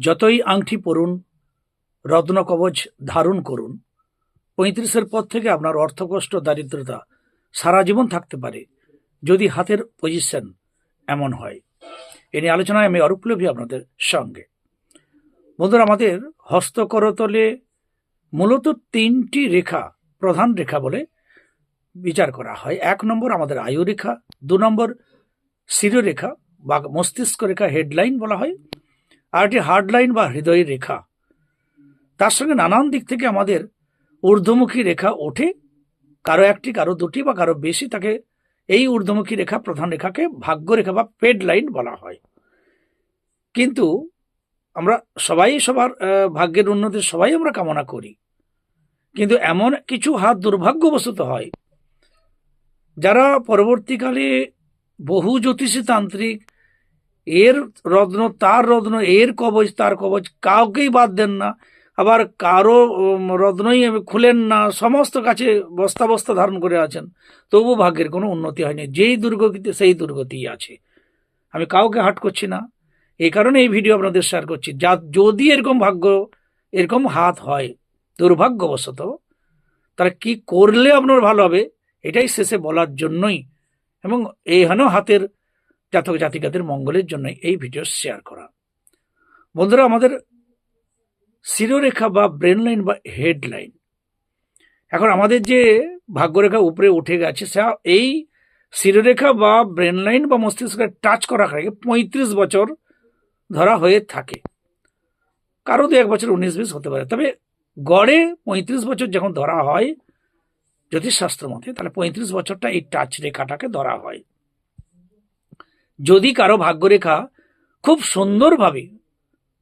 যতই আংটি পরুন রত্ন কবচ ধারণ করুন, পঁয়ত্রিশের পর থেকে আপনার অর্থকষ্ট, দারিদ্রতা সারা জীবন থাকতে পারে, যদি হাতের পজিশন এমন হয়। এ নিয়ে আলোচনায় আমি অরূপলভী আপনাদের সঙ্গে। বন্ধুরা, আমাদের হস্তকরতলে মূলত তিনটি রেখা, প্রধান রেখা বলে বিচার করা হয়। এক নম্বর আমাদের আয়ু রেখা, দু নম্বর শিরোরেখা বা মস্তিষ্ক রেখা হেডলাইন বলা হয়। আর একটি হার্ডলাইন বা হৃদয়ের রেখা। তার সঙ্গে নানান দিক থেকে আমাদের ঊর্ধ্বমুখী রেখা ওঠে। কারও একটি, কারও দুটি বা কারও বেশি তাকে এই ঊর্ধ্বমুখী রেখা প্রধান রেখাকে ভাগ্য রেখা বা পেড লাইন বলা হয়। কিন্তু আমরা সবাই সবার ভাগ্যের উন্নতি সবাই আমরা কামনা করি। কিন্তু এমন কিছু হাত দুর্ভাগ্যবশত হয়, যারা পরবর্তীকালে বহু জ্যোতিষী তান্ত্রিক এর রত্ন, তার রত্ন, এর কবচ, তার কবচ কাউকেই বাদ দেন না। আবার কারও রত্নই খুলেন না, সমস্ত কাছে বস্তা বস্তা ধারণ করে আছেন। তবু ভাগ্যের কোনো উন্নতি হয়নি। যেই দুর্গতিতে সেই দুর্গতিই আছে। আমি কাউকে হাট করছি না। এই কারণে এই ভিডিও আপনাদের শেয়ার করছি। যা, যদি এরকম ভাগ্য, এরকম হাত হয়, দুর্ভাগ্যবশত তারা কি করলে আপনার ভালো হবে? এটাই শেষে বলার জন্যই। এবং এইখানেও হাতের জাতক জাতিকাদের মঙ্গলের জন্য এই ভিডিও শেয়ার করা। বন্ধুরা, আমাদের শিরোরেখা বা ব্রেন লাইন বা হেডলাইন এখন আমাদের যে ভাগ্যরেখা উপরে উঠে গেছে এই শিরোরেখা বা ব্রেন লাইন বা মস্তিষ্কে টাচ করা আগে পঁয়ত্রিশ বছর ধরা হয়ে থাকে। কারও দু এক বছর উনিশ বিশ হতে পারে, তবে গড়ে পঁয়ত্রিশ বছর যখন ধরা হয়, জ্যোতিষশাস্ত্র মতে, তাহলে পঁয়ত্রিশ বছরটা এই টাচ রেখাটাকে ধরা হয়। যদি কারও ভাগ্যরেখা খুব সুন্দরভাবে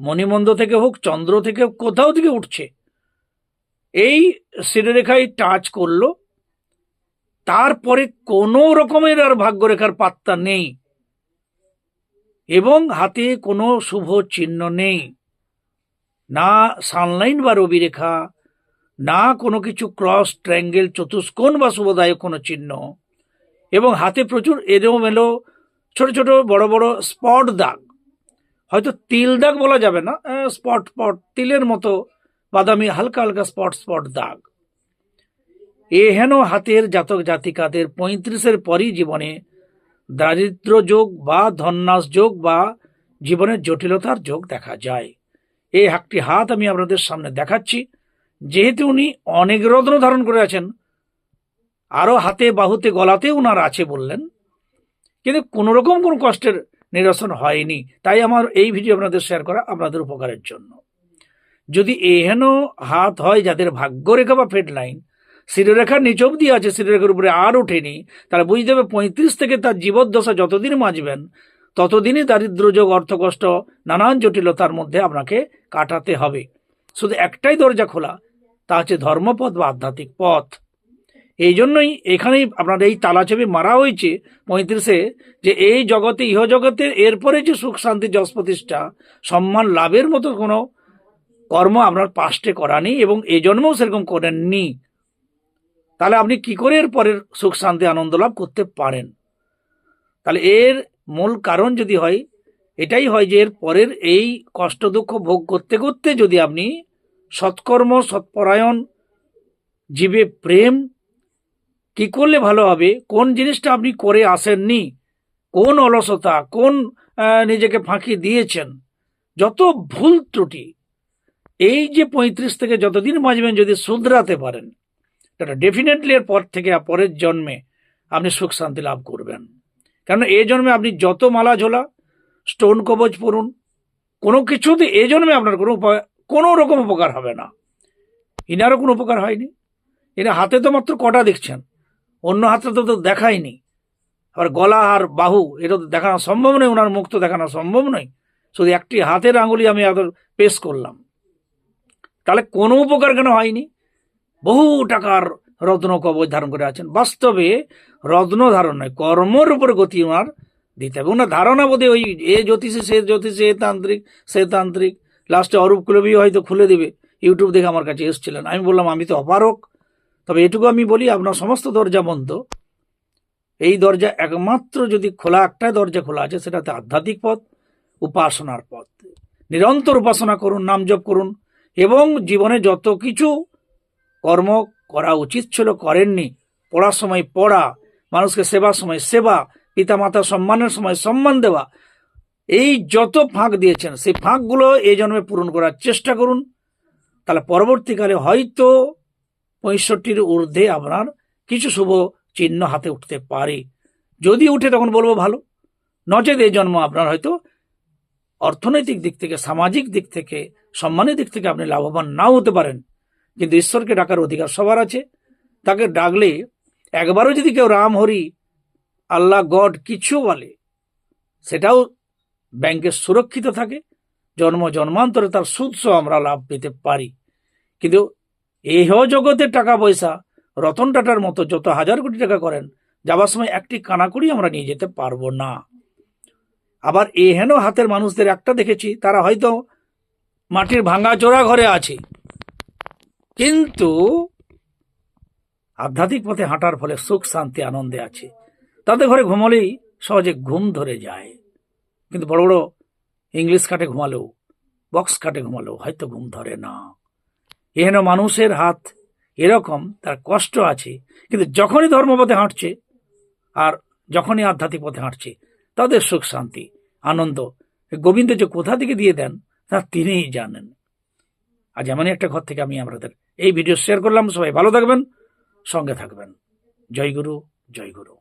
মণিমন্দ থেকে হোক, চন্দ্র থেকে কোথাও থেকে উঠছে, এই শিরোরেখায় টাচ করল, তারপরে কোনো রকমের আর ভাগ্যরেখার পাত্তা নেই এবং হাতে কোনো শুভ চিহ্ন নেই। না সানলাইন বা রবিরেখা না কোনো কিছু ক্রস, ট্রায়াঙ্গেল, চতুষ্কোণ বা শুভদায়ক কোনো চিহ্ন এবং হাতে প্রচুর এলোমেলো ছোট ছোট বড় বড় স্পট দাগ। হয়তো তিল দাগ বলা যাবে না স্পট স্পট, তিলের মতো বাদামি হালকা হালকা স্পট স্পট দাগ। এহেন হাতের জাতক জাতিকাদের পঁয়ত্রিশের পরই জীবনে দারিদ্র যোগ বা ধন্যাস যোগ বা জীবনের জটিলতার যোগ দেখা যায়। এই একটি হাত আমি আপনাদের সামনে দেখাচ্ছি। যেহেতু উনি অনেক রত্ন ধারণ করে আছেন আরও হাতে বাহুতে গলাতে উনার আছে বললেন। কিন্তু কোনোরকম কোনো কষ্টের নিরসন হয়নি। তাই আমার এই ভিডিও আপনাদের শেয়ার করা আপনাদের উপকারের জন্য। যদি এহেন হাত হয় যাদের ভাগ্যরেখা বা ফেড লাইন শিরোরেখার নিচ অব্দি আছে, শিরোরেখার উপরে আর ওঠেনি, তারা বুঝতে হবে পঁয়ত্রিশ থেকে তার জীবদ্দশা যতদিন বাঁচবেন, ততদিনই দারিদ্র্যযোগ অর্থকষ্ট, নানান জটিলতার মধ্যে আপনাকে কাটাতে হবে। শুধু একটাই দরজা খোলা, তা হচ্ছে ধর্মপথ বা আধ্যাত্মিক পথ। এই জন্যই এখানেই আপনার এই তালাচাবি মারা হয়েছে পঁয়ত্রিশে যে এই জগতে, ইহ জগতে এরপরে যে সুখ, শান্তি, যশ প্রতিষ্ঠা, সম্মান, লাভের মতো কোনো কর্ম আপনার পাস্টে করা নেই এবং এই জন্মেও সেরকম করেননি। তাহলে আপনি কি করে এর পরের সুখ, শান্তি, আনন্দ লাভ করতে পারেন? তাহলে এর মূল কারণ যদি হয়, এটাই হয় যে এর পরের এই কষ্ট, দুঃখ ভোগ করতে করতে যদি আপনি সৎকর্ম, সৎপরায়ণ, জীবে প্রেম কি করলে ভালো হবে? কোন জিনিসটা আপনি করে আসেননি? কোন অলসতা, কোন নিজেকে ফাঁকি দিয়েছেন? যত ভুল ত্রুটি, এই যে পঁয়ত্রিশ থেকে যতদিন বাঁচবেন যদি শুধরাতে পারেন এটা ডেফিনেটলি এর পর থেকে পরের জন্মে আপনি সুখ শান্তি লাভ করবেন। কারণ এই জন্মে আপনি যত মালা ঝোলা স্টোন কবচ পড়ুন কোনো কিছুতে এই জন্মে আপনার কোনো কোনো রকম উপকার হবে না। এনারও কোনো উপকার হয়নি। এরা হাতে তো মাত্র কটা দেখছেন। অন্য হাতে তো তো দেখায়নি। আবার গলা আর বাহু, এটা তো দেখানো সম্ভব নয়, ওনার মুখ তো দেখানো সম্ভব নয়। শুধু একটি হাতের আঙুলি আমি এত পেশ করলাম। তাহলে কোনো উপকার কেন হয়নি? বহু টাকার রত্ন কবচ ধারণ করে আছেন। বাস্তবে রত্ন ধারণ নয়, কর্মর উপর গতি ওনার দিতে হবে। ওনার ধারণা বোধে ওই এ জ্যোতিষী, সে জ্যোতিষী, এ তান্ত্রিক, সে তান্ত্রিক। লাস্টে অরূপ কুলবি হয়তো খুলে দেবে। ইউটিউব দেখে আমার কাছে এসেছিলেন। আমি বললাম, আমি তো অপারক তবে এটুকু আমি বলি, আপনার সমস্ত দরজা বন্ধ। এই দরজা একমাত্র যদি খোলা, একটা দরজা খোলা আছে, সেটাতে আধ্যাত্মিক পথ, উপাসনার পথ। নিরন্তর উপাসনা করুন, নাম জপ করুন, এবং জীবনে যত কিছু কর্ম করা উচিত ছিল, করেননি, পড়ার সময় পড়া, মানুষকে সেবার সময় সেবা পিতামাতা সম্মানের সময় সম্মান দেওয়া, এই যত ফাঁক দিয়েছেন, সেই ফাঁকগুলো এই জন্মে পূরণ করার চেষ্টা করুন। তাহলে পরবর্তীকালে হয়তো পঁয়ষট্টির ঊর্ধ্বে আপনার কিছু শুভ চিহ্ন হাতে উঠতে পারে। যদি উঠে তখন বলব ভালো। নচেত এই জন্ম আপনার হয়তো অর্থনৈতিক দিক থেকে, সামাজিক দিক থেকে, সম্মানের দিক থেকে আপনি লাভবান নাও হতে পারেন। কিন্তু ঈশ্বরকে ডাকার অধিকার সবার আছে। তাকে ডাকলে একবারও যদি কেউ রাম, হরি, আল্লাহ, গড কিছু বলে, সেটাও ব্যাংকে সুরক্ষিত থাকে। জন্ম, জন্মান্তরে তার সুদসহ আমরা লাভ পেতে পারি। কিন্তু এহ জগতে টাকা পয়সা, রতন টাটার মতো যত হাজার কোটি টাকা করেন, যাবার সময় একটি কানাকুড়ি আমরা নিয়ে যেতে পারব না। আবার এহেন হাতের মানুষদের একটা দেখেছি, তারা হয়তো মাটির ভাঙা চোরা ঘরে আছে। কিন্তু আধ্যাত্মিক পথে হাঁটার ফলে সুখ, শান্তি, আনন্দে আছে। তাদের ঘরে ঘুমলেই সহজে ঘুম ধরে যায়। কিন্তু বড় বড় ইংলিশ কাটে ঘুমালেও, বক্স কাটে ঘুমালেও হয়তো ঘুম ধরে না। এহেন মানুষের হাত এরকম, তার কষ্ট আছে, কিন্তু যখনই ধর্মপথে হাঁটছে আর যখনই আধ্যাত্মিক পথে হাঁটছে, তাদের সুখ, শান্তি, আনন্দ, গোবিন্দ যে কোথা থেকে দিয়ে দেন, তা তিনিই জানেন। আজ এমনই একটা ঘর থেকে আমি আপনাদের এই ভিডিও শেয়ার করলাম। সবাই ভালো থাকবেন, সঙ্গে থাকবেন। জয় গুরু জয় গুরু।